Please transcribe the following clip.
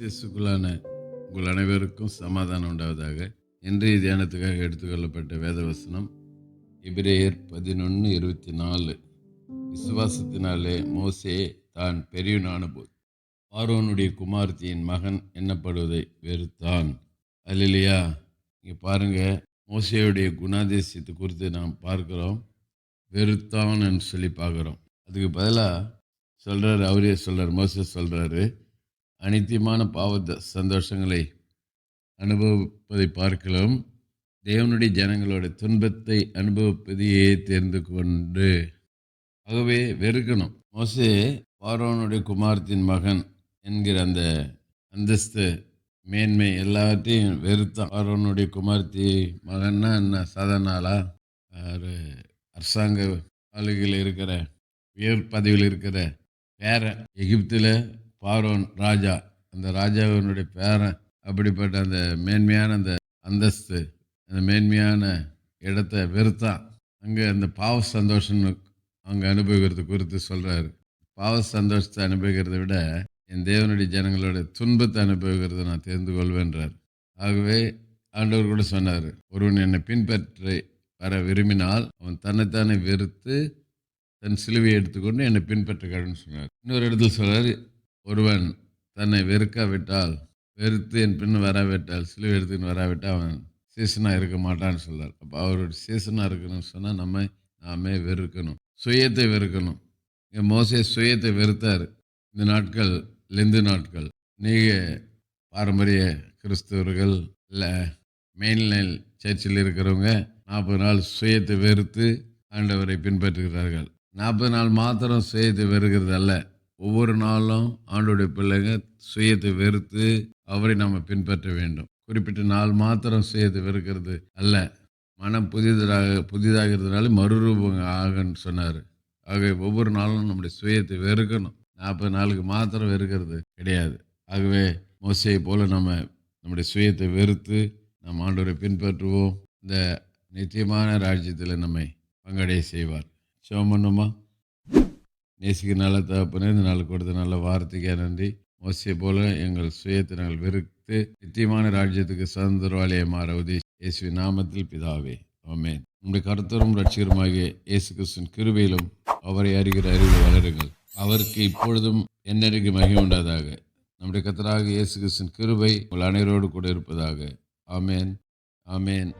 கிறிஸ்துக்குள்ளான உங்கள் அனைவருக்கும் சமாதானம் உண்டாவதாக. இன்றைய தியானத்துக்காக எடுத்துக்கொள்ளப்பட்ட வேதவசனம் இபிரேயர் பதினொன்று இருபத்தி நாலு விசுவாசத்தினாலே மோசே தான் பெரியவனான போது ஆரோனுடைய குமார்த்தியின் மகன் என்னப்படுவதை வெறுத்தான். அல்லையா இங்கே பாருங்கள் மோசையுடைய குணாதிசயத்தை குறித்து நாம் பார்க்குறோம் வெறுத்தான் என்று சொல்லி பார்க்குறோம். அதுக்கு பதிலாக சொல்கிறார் அவரே சொல்கிறார் மோசே சொல்கிறாரு அனித்தியமான பாவ சந்தோஷங்களை அனுபவிப்பதை பார்க்கலாம். தேவனுடைய ஜனங்களோட துன்பத்தை அனுபவிப்பதையே தேர்ந்து கொண்டு. ஆகவே வெறுக்கணும். மோசே பார்வோனுடைய குமாரத்தின் மகன் என்கிற அந்த அந்தஸ்து மேன்மை எல்லாத்தையும் வெறுத்தான். பார்வோனுடைய குமார்த்தி மகன்னா என்ன? சாதாரண ஆளா? ஒரு அரசாங்க ஆளுகையில் இருக்கிற உயர் பதவியில் இருக்கிற வேற எகிப்தில் பார்வோன் ராஜா அந்த ராஜாவினுடைய பேரன் அப்படிப்பட்ட அந்த மேன்மையான அந்த அந்தஸ்து அந்த மேன்மையான இடத்த வெறுத்தான் அங்கே அந்த பாவ சந்தோஷம் அங்கே அனுபவிக்கிறது குறித்து சொல்கிறாரு பாவ சந்தோஷத்தை அனுபவிக்கிறத விட என் தேவனுடைய ஜனங்களோட துன்பத்தை அனுபவிக்கிறத நான் தெரிந்து கொள்வேன்றார். ஆகவே ஆண்டவர் கூட சொன்னார் ஒருவன் என்னை பின்பற்றி வர விரும்பினால் அவன் தன்னைத்தானே வெறுத்து தன் சிலுவையை எடுத்துக்கொண்டு என்னை பின்பற்ற கடன்னு சொன்னார். இன்னொரு இடத்துல சொல்கிறார் ஒருவன் தன்னை வெறுக்காவிட்டால் வெறுத்து என் பின் வராவிட்டால் சிலுவை எடுத்துன்னு வராவிட்டால் அவன் சீசனாக இருக்க மாட்டான்னு சொல்கிறார் அப்போ அவரோட சீசனாக இருக்கணும்னு சொன்னால் நம்ம நாமே வெறுக்கணும். சுயத்தை வெறுக்கணும். இங்கே மோசே சுயத்தை வெறுத்தார். இந்த நாட்கள் லெந்து நாட்கள். நீங்கள் பாரம்பரிய கிறிஸ்தவர்கள் இல்லை மெயின்லைன் சர்ச்சில் இருக்கிறவங்க நாற்பது நாள் சுயத்தை வெறுத்து ஆண்டவரை பின்பற்றுகிறார்கள். நாற்பது நாள் மாத்திரம் சுயத்தை வெறுக்கிறது அல்ல ஒவ்வொரு நாளும் ஆண்டோடைய பிள்ளைங்க சுயத்தை வெறுத்து அவரை நாம் பின்பற்ற வேண்டும். குறிப்பிட்ட நாள் மாத்திரம் சுயத்தை வெறுக்கிறது அல்ல. மனம் புதிதாக புதிதாகிறதுனால மறுரூபம் ஆகன்னு சொன்னார். ஆகவே ஒவ்வொரு நாளும் நம்முடைய சுயத்தை வெறுக்கணும். நாற்பது நாளுக்கு மாத்திரம் வெறுக்கிறது கிடையாது. ஆகவே மோசையை போல் நம்ம நம்முடைய சுயத்தை வெறுத்து நம் ஆண்டோரை பின்பற்றுவோம். இந்த நிச்சயமான ராஜ்யத்தில் நம்மை பங்கடைய செய்வார். சிவம் பண்ணுமா? நேசிக்க நல்ல தகப்பனே இந்த நாள் கொடுத்த நல்ல வார்த்தைக்கே நன்றி. மோசியை போல எங்கள் சுயத்தை நாங்கள் வெறுத்து நித்தியமான ராஜ்யத்துக்கு சுதந்திரவாளியை மாற உதவி இயேசு நாமத்தில் பிதாவே ஆமேன். நம்முடைய கருத்தரும் ரட்சிகருமாகிய இயேசு கிறிஸ்துவின் கிருபையிலும் அவரை அறிகிற அறிவில் வளருங்கள். அவருக்கு இப்பொழுதும் என்னருக்கு மகிமை உண்டாதாக. நம்முடைய கத்தராக இயேசு கிறிஸ்துவின் கிருபை உங்கள் அனைவரோடு கூட இருப்பதாக. ஆமேன் ஆமேன்.